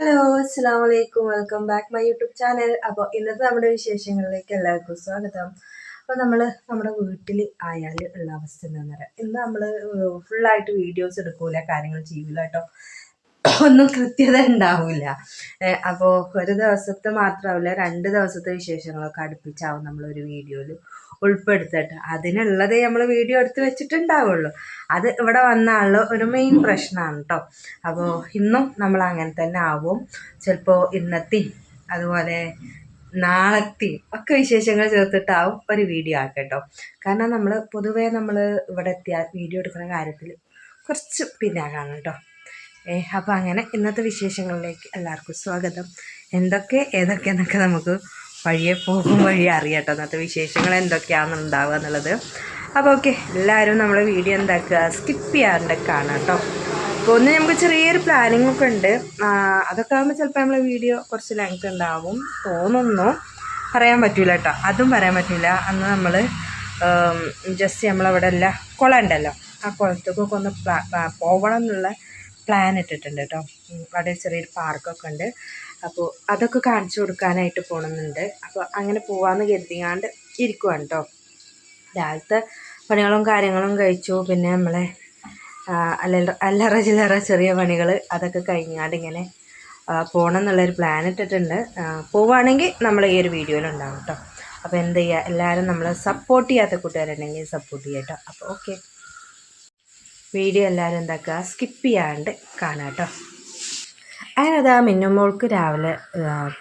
Hello അസ്സാം വലൈക്കും welcome back my YouTube channel അപ്പോൾ ഇന്നത്തെ നമ്മുടെ വിശേഷങ്ങളിലേക്ക് എല്ലാവർക്കും സ്വാഗതം. അപ്പോൾ നമ്മൾ നമ്മുടെ വീട്ടിൽ ആയാൽ ഉള്ള അവസ്ഥ എന്താണെന്ന് പറയാം ഇന്ന് നമ്മൾ ഫുള്ളായിട്ട് വീഡിയോസ് എടുക്കൂല കാര്യങ്ങൾ ചെയ്യൂല കേട്ടോ ഒന്നും കൃത്യത ഉണ്ടാവില്ല അപ്പോൾ ഒരു ദിവസത്തെ മാത്രമാവില്ല രണ്ട് ദിവസത്തെ വിശേഷങ്ങളൊക്കെ അടുപ്പിച്ചാവും നമ്മളൊരു വീഡിയോയിൽ ഉൾപ്പെടുത്തിട്ട്. അതിനുള്ളത് നമ്മൾ വീഡിയോ എടുത്ത് വെച്ചിട്ടുണ്ടാവുള്ളൂ. അത് ഇവിടെ വന്ന ഒരു മെയിൻ പ്രശ്നമാണ് കേട്ടോ അപ്പോൾ ഇന്നും നമ്മൾ അങ്ങനെ തന്നെ ആവും. ചിലപ്പോൾ ഇന്നത്തെയും അതുപോലെ നാളത്തെയും ഒക്കെ വിശേഷങ്ങൾ ചേർത്തിട്ടാവും ഒരു വീഡിയോ ആക്കട്ടോ. കാരണം നമ്മൾ പൊതുവേ നമ്മൾ ഇവിടെ എത്തിയ വീഡിയോ എടുക്കുന്ന കാര്യത്തിൽ കുറച്ച് പിന്നാകാണ് കേട്ടോ ഏ അപ്പോൾ അങ്ങനെ ഇന്നത്തെ വിശേഷങ്ങളിലേക്ക് എല്ലാവർക്കും സ്വാഗതം. എന്തൊക്കെ ഏതൊക്കെ എന്നൊക്കെ നമുക്ക് വഴിയെ പോകും വഴി അറിയാട്ടോ. അന്നത്തെ വിശേഷങ്ങൾ എന്തൊക്കെയാണെന്ന് ഉണ്ടാവുക എന്നുള്ളത്. അപ്പോൾ ഓക്കെ എല്ലാവരും നമ്മളെ വീഡിയോ എന്താക്കുക? സ്കിപ്പ് ചെയ്യാറുണ്ട് കാണാം കേട്ടോ. അപ്പോൾ ഒന്ന് നമുക്ക് ചെറിയൊരു പ്ലാനിങ് ഒക്കെ ഉണ്ട്. അതൊക്കെ ആകുമ്പോൾ ചിലപ്പോൾ നമ്മളെ വീഡിയോ കുറച്ച് ലെങ്ത് ഉണ്ടാവും തോന്നുന്നു. പറയാൻ പറ്റില്ല കേട്ടോ. അതും പറയാൻ പറ്റില്ല അന്ന് നമ്മൾ ജസ്റ്റ് നമ്മളവിടെ അല്ല കുളം ഉണ്ടല്ലോ. ആ കുളത്തേക്കൊക്കെ ഒന്ന് പോകണം എന്നുള്ള പ്ലാൻ ഇട്ടിട്ടുണ്ട് കേട്ടോ. അവിടെ ചെറിയൊരു പാർക്കൊക്കെ ഉണ്ട്. അപ്പോൾ അതൊക്കെ കാണിച്ചു കൊടുക്കാനായിട്ട് പോകണമെന്നുണ്ട് അപ്പോൾ അങ്ങനെ പോവാമെന്ന് കരുതിയാണ്ട് ഇരിക്കുവാണ് കേട്ടോ രാവിലത്തെ പണികളും കാര്യങ്ങളും കഴിച്ചു. പിന്നെ നമ്മളെ അല്ല അല്ലറ ചില്ലറ ചെറിയ പണികൾ അതൊക്കെ കഴിഞ്ഞാണ്ട് ഇങ്ങനെ പോകണം എന്നുള്ളൊരു പ്ലാൻ ഇട്ടിട്ടുണ്ട്. പോവുകയാണെങ്കിൽ നമ്മൾ ഈ ഒരു വീഡിയോയിൽ ഉണ്ടാവും കേട്ടോ അപ്പോൾ എന്ത് ചെയ്യുക എല്ലാവരും നമ്മൾ സപ്പോർട്ട് ചെയ്യാത്ത കൂട്ടുകാരുണ്ടെങ്കിൽ സപ്പോർട്ട് ചെയ്യാം കേട്ടോ അപ്പോൾ ഓക്കെ വീഡിയോ എല്ലാവരും എന്താക്കുക സ്കിപ്പ് ചെയ്യാണ്ട് കാണാം കേട്ടോ അങ്ങനെ ആ മിന്നുമോൾക്ക് രാവിലെ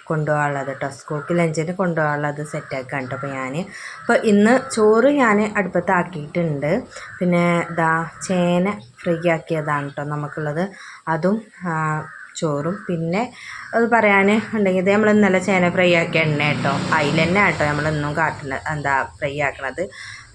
കൊണ്ടുപോകാനുള്ളത് കേട്ടോ സ്കൂൾക്ക് ലഞ്ചിന് കൊണ്ടുപോകാനുള്ളത് സെറ്റാക്കാൻ കേട്ടോ അപ്പോൾ ഞാൻ അപ്പോൾ ഇന്ന് ചോറ് ഞാൻ അടുപ്പത്താക്കിയിട്ടുണ്ട് പിന്നെ ഇതാ ചേന ഫ്രീ ആക്കിയതാണ് കേട്ടോ നമുക്കുള്ളത്. അതും ചോറും. പിന്നെ അത് പറയാൻ ഉണ്ടെങ്കിൽ ഇത് നമ്മൾ ഇന്നലെ ചേന ഫ്രൈ ആക്കിയ എണ്ണ കേട്ടോ അതിൽ തന്നെ കേട്ടോ നമ്മളിന്നും കാട്ടുന്നത് എന്താ ഫ്രൈ ആക്കണത്.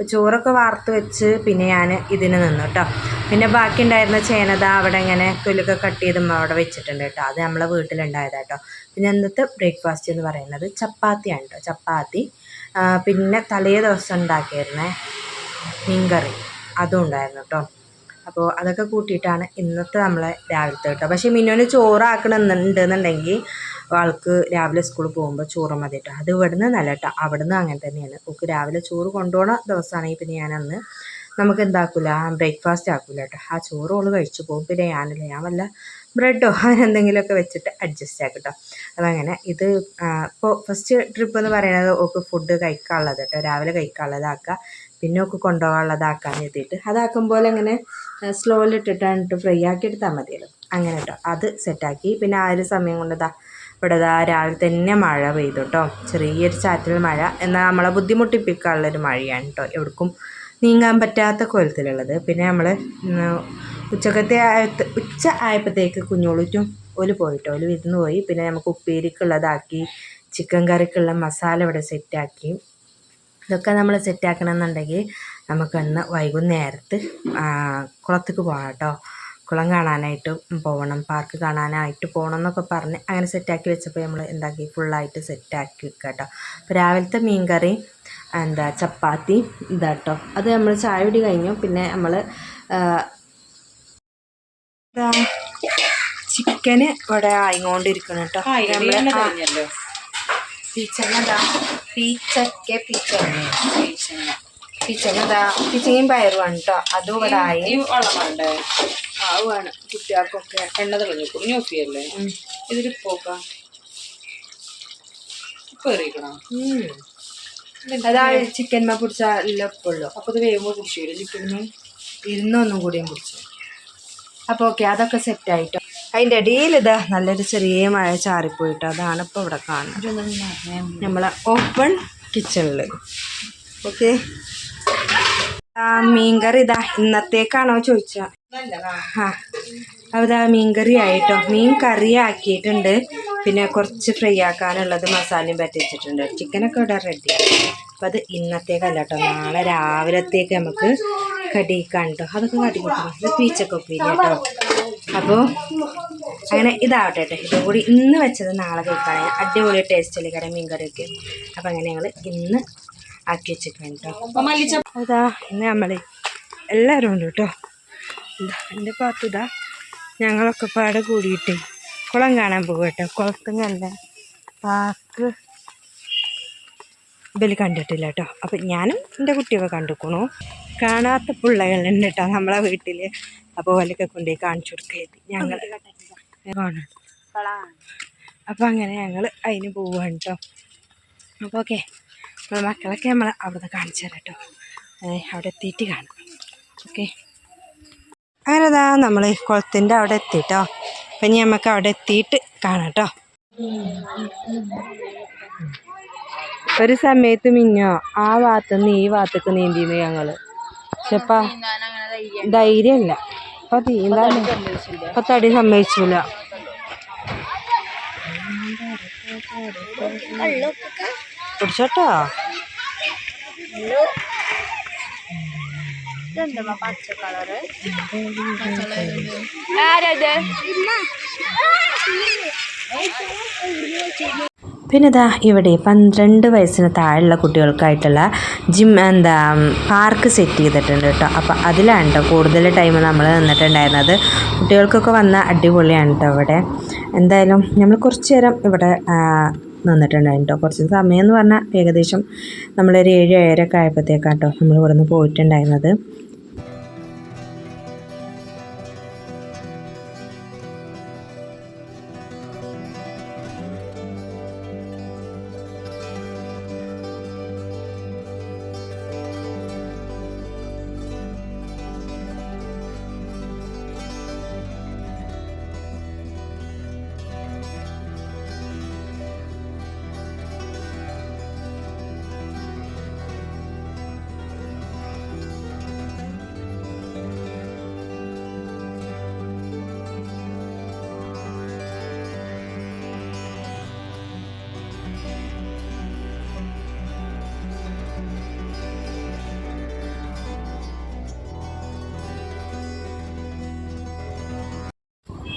ചോറൊക്കെ വാർത്ത് വെച്ച് പിന്നെ ഞാൻ ഇതിന് നിന്നു കേട്ടോ പിന്നെ ബാക്കി ഉണ്ടായിരുന്ന ചേനത അവിടെ ഇങ്ങനെ തൊലിയൊക്കെ കട്ട് ചെയ്ത് അവിടെ വെച്ചിട്ടുണ്ട് കേട്ടോ അത് നമ്മളെ വീട്ടിലുണ്ടായതാണ് കേട്ടോ പിന്നെ ഇന്നത്തെ ബ്രേക്ക്ഫാസ്റ്റ് എന്ന് പറയുന്നത് ചപ്പാത്തിയാണ് കേട്ടോ ചപ്പാത്തി പിന്നെ തലേ ദിവസം ഉണ്ടാക്കിയിരുന്നേ മീൻകറി. അതും ഉണ്ടായിരുന്നു കേട്ടോ അപ്പോൾ അതൊക്കെ കൂട്ടിയിട്ടാണ് ഇന്നത്തെ നമ്മളെ രാവിലത്തെ കേട്ടോ പക്ഷേ മിന്നുവിന് ചോറാക്കണമെന്നുണ്ടെന്നുണ്ടെങ്കിൽ ആൾക്ക് രാവിലെ സ്കൂളിൽ പോകുമ്പോൾ ചോറ് മതി കേട്ടോ അത് ഇവിടുന്ന് നല്ല കേട്ടോ അവിടുന്ന് അങ്ങനെ തന്നെയാണ്. ഓക്ക് രാവിലെ ചോറ് കൊണ്ടുപോകണ ദിവസമാണെങ്കിൽ പിന്നെ ഞാൻ അന്ന് നമുക്ക് എന്താക്കൂല ബ്രേക്ക്ഫാസ്റ്റ് ആക്കൂല കേട്ടോ ആ ചോറ് ഓൾ കഴിച്ചു പോകും. പിന്നെ ഞാനില്ല ഞാൻ വല്ല ബ്രെഡോ അങ്ങനെ എന്തെങ്കിലുമൊക്കെ വെച്ചിട്ട് അഡ്ജസ്റ്റ് ആക്കും കേട്ടോ അതങ്ങനെ ഇത് ഇപ്പോൾ ഫസ്റ്റ് ട്രിപ്പ് എന്ന് പറയുന്നത് ഓക്ക് ഫുഡ് കഴിക്കാനുള്ളത് കേട്ടോ രാവിലെ കഴിക്കാനുള്ളതാക്കുക പിന്നെ ഒക്കെ കൊണ്ടുപോകാനുള്ളതാക്കാൻ എഴുതിയിട്ട് അതാക്കുമ്പോൾ ഇങ്ങനെ സ്ലോയിൽ ഇട്ടിട്ടാണ് ഫ്രൈ ആക്കി എടുത്താൽ മതിയല്ലോ. അങ്ങനെ കേട്ടോ അത് സെറ്റാക്കി പിന്നെ ആ ഒരു സമയം കൊണ്ടതാ ഇവിടെ രാവിലെ തന്നെ മഴ പെയ്തു കേട്ടോ ചെറിയൊരു ചാറ്റൽ മഴ. എന്നാൽ നമ്മളെ ബുദ്ധിമുട്ടിപ്പിക്കാനുള്ളൊരു മഴയാണ് കേട്ടോ എവിടേക്കും നീങ്ങാൻ പറ്റാത്ത കോലത്തിലുള്ളത്. പിന്നെ നമ്മൾ ഉച്ചക്കത്തെ ഉച്ച ആയപ്പോഴത്തേക്ക് കുഞ്ഞോളിറ്റും ഓൽ പോയിട്ടോ. ഓൽ വിരുന്ന് പോയി. പിന്നെ നമുക്ക് ഉപ്പേരിക്കുള്ളതാക്കി ചിക്കൻ കറിക്കുള്ള മസാല ഇവിടെ സെറ്റാക്കി. ഇതൊക്കെ നമ്മൾ സെറ്റാക്കണം എന്നുണ്ടെങ്കിൽ നമുക്കന്ന് വൈകുന്നേരത്ത് കുളത്തേക്ക് പോകണം കേട്ടോ കുളം കാണാനായിട്ട് പോകണം പാർക്ക് കാണാനായിട്ട് പോകണം എന്നൊക്കെ പറഞ്ഞ് അങ്ങനെ സെറ്റാക്കി വെച്ചപ്പോൾ നമ്മൾ എന്താക്കി? ഫുള്ളായിട്ട് സെറ്റാക്കി വെക്കുക കേട്ടോ അപ്പോൾ രാവിലത്തെ മീൻ കറി എന്താ ചപ്പാത്തി ഇതാട്ടോ. അത് നമ്മൾ ചായ കുടി കഴിഞ്ഞു. പിന്നെ നമ്മൾ ചിക്കന് ഇവിടെ ആയിക്കൊണ്ടിരിക്കണം കേട്ടോ. പീച്ചങ്ങ പീച്ചക്കെ പീച്ചങ്ങ പീച്ചങ്ങ പീച്ചങ്ങയും പയറുമാണ് കേട്ടോ അതും ഇവിടെ ആയി. വെള്ളമാണ്ടേ അത് വേണം കുട്ടികൾക്കൊക്കെ എണ്ണ തെളിഞ്ഞു. കുഞ്ഞു നോക്കിയല്ലേ ഇതിൽ പോക്കാം കയറിയിക്കണോ അതാ ചിക്കൻ പിടിച്ച ഇല്ലപ്പുള്ളൂ അപ്പൊ ഇത് വേഗം കുടിച്ചു? ചിക്കൻമ ഇരുന്നൊന്നും കൂടിയും പിടിച്ചു അപ്പോൾ ഓക്കെ അതൊക്കെ സെറ്റ് ആയിട്ടോ. അതിന്റെ ഇടയിൽ ഇതാ നല്ലൊരു ചെറിയ മഴ ചാറിപ്പോയിട്ട്. അതാണ് ഇപ്പോൾ ഇവിടെ കാണുന്നത്. നമ്മളെ ഓപ്പൺ കിച്ചണിൽ ഓക്കെ ആ മീൻകറി ഇതാ ഇന്നത്തേക്കാണോ ചോദിച്ച. ആ അതാ മീൻകറി ആയിട്ടോ. മീൻ കറി ആക്കിയിട്ടുണ്ട്. പിന്നെ കുറച്ച് ഫ്രൈ ആക്കാനുള്ളത് മസാലയും പറ്റിച്ചിട്ടുണ്ട് ചിക്കനൊക്കെ ഇവിടെ റെഡി അപ്പം അത് ഇന്നത്തേക്കല്ല കേട്ടോ നാളെ രാവിലത്തേക്ക് നമുക്ക് കടിക്കാൻ കേട്ടോ അതൊക്കെ കടി കൊടുക്കണം. ഇത് പീച്ചൊക്കെ ഉപ്പില്ല കേട്ടോ അപ്പോൾ അങ്ങനെ ഇതാവട്ടെ കേട്ടോ ഇതും കൂടി ഇന്ന് വെച്ചത് നാളെ കഴിക്കാൻ അടിപൊളി ടേസ്റ്റിൽ കറി മീൻ കറിയൊക്കെ അപ്പം അങ്ങനെ ഞങ്ങൾ ഇന്ന് ആക്കി വെച്ചിട്ടുണ്ട്. കേട്ടോ അതാ ഇന്ന് നമ്മൾ എല്ലാവരും ഉണ്ട് കേട്ടോ എന്താ എന്റെ ഇതാ. ഞങ്ങളൊക്കെ പാടെ കൂടിയിട്ട് കുളം കാണാൻ പോകും കേട്ടോ കുളത്തും കണ്ട പാക്ക് ഇവർ കണ്ടിട്ടില്ല കേട്ടോ അപ്പം ഞാനും എന്റെ കുട്ടിയൊക്കെ കണ്ടുക്കണു. കാണാത്ത പിള്ളകളുണ്ട് കേട്ടോ നമ്മളെ വീട്ടിൽ അപ്പോൾ ഓലൊക്കെ കൊണ്ടുപോയി കാണിച്ചു കൊടുക്കരുത് ഞങ്ങൾ കാണണം അപ്പോൾ അങ്ങനെ ഞങ്ങൾ അതിന് പോവാണ് കേട്ടോ അപ്പോൾ ഓക്കെ. നമ്മളെ മക്കളൊക്കെ നമ്മൾ അവിടെ കാണിച്ചു തരാം കേട്ടോ. അവിടെ എത്തിയിട്ട് കാണാം. ഓക്കെ. അങ്ങനെ അതാ നമ്മൾ കുളത്തിന്റെ അവിടെ എത്തിട്ടോ. അപ്പം ഇനി നമുക്ക് അവിടെ എത്തിയിട്ട് കാണാം കേട്ടോ. ഒരു സമയത്ത് മിന്നോ ആ ഭാഗത്തുനിന്ന് ഈ ഭാഗത്തേക്ക് നീന്തിന്ന് ഞങ്ങൾ. പക്ഷെ ഇപ്പൊ ധൈര്യമല്ല ഇപ്പൊ നീന്താൻ ഇപ്പൊ തടി സമ്മതിച്ചില്ല പിടിച്ചോട്ടോ. പിന്നെ ഇതാ ഇവിടെ പന്ത്രണ്ട് വയസ്സിന് താഴെയുള്ള കുട്ടികൾക്കായിട്ടുള്ള ജിം എന്താ പാർക്ക് സെറ്റ് ചെയ്തിട്ടുണ്ട് കേട്ടോ. അപ്പോൾ അതിലാണ് കേട്ടോ കൂടുതൽ ടൈം നമ്മൾ നിന്നിട്ടുണ്ടായിരുന്നത്. കുട്ടികൾക്കൊക്കെ വന്ന അടിപൊളിയാണ് കേട്ടോ ഇവിടെ. എന്തായാലും നമ്മൾ കുറച്ച് നേരം ഇവിടെ ആ, നിന്നിട്ടുണ്ടായിരുന്നു കേട്ടോ കുറച്ച് സമയം എന്ന് പറഞ്ഞാൽ ഏകദേശം നമ്മളൊരു ഏഴ് ഏഴരൊക്കെ ആയപ്പോഴത്തേക്കാട്ടോ നമ്മൾ ഇവിടെ നിന്ന് പോയിട്ടുണ്ടായിരുന്നത്.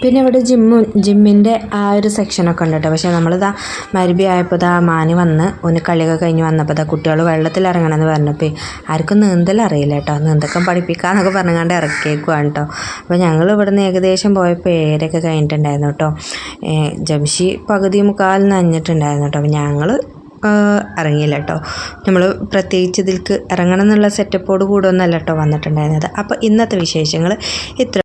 പിന്നെ ഇവിടെ ജിമ്മു ജിമ്മിന്റെ ആ ഒരു സെക്ഷനൊക്കെ ഉണ്ട് കേട്ടോ പക്ഷേ നമ്മളിതാ മരുഭി ആയപ്പോൾ ഇതാ മാന് വന്ന് ഒന്ന് കളിയൊക്കെ കഴിഞ്ഞ് വന്നപ്പോൾ ഇതാ കുട്ടികൾ വെള്ളത്തിൽ ഇറങ്ങണമെന്ന് പറഞ്ഞപ്പോൾ ആർക്കും നീന്തൽ അറിയില്ല കേട്ടോ. നീന്തക്കം പഠിപ്പിക്കാന്നൊക്കെ പറഞ്ഞുകൊണ്ട് ഇറക്കിയേക്കുവാണ് കേട്ടോ. അപ്പോൾ ഞങ്ങൾ ഇവിടുന്ന് ഏകദേശം പോയപ്പോൾ പേരൊക്കെ കഴിഞ്ഞിട്ടുണ്ടായിരുന്നു കേട്ടോ. ജംഷി പകുതി മുക്കാൽ നനഞ്ഞിട്ടുണ്ടായിരുന്നു കേട്ടോ. അപ്പോൾ ഞങ്ങൾ ഇറങ്ങിയില്ല കേട്ടോ. നമ്മൾ പ്രത്യേകിച്ച് ഇതിൽക്ക് ഇറങ്ങണം എന്നുള്ള സെറ്റപ്പോട് കൂടെ ഒന്നല്ല കേട്ടോ വന്നിട്ടുണ്ടായിരുന്നത്. അപ്പോൾ ഇന്നത്തെ വിശേഷങ്ങൾ ഇത്ര.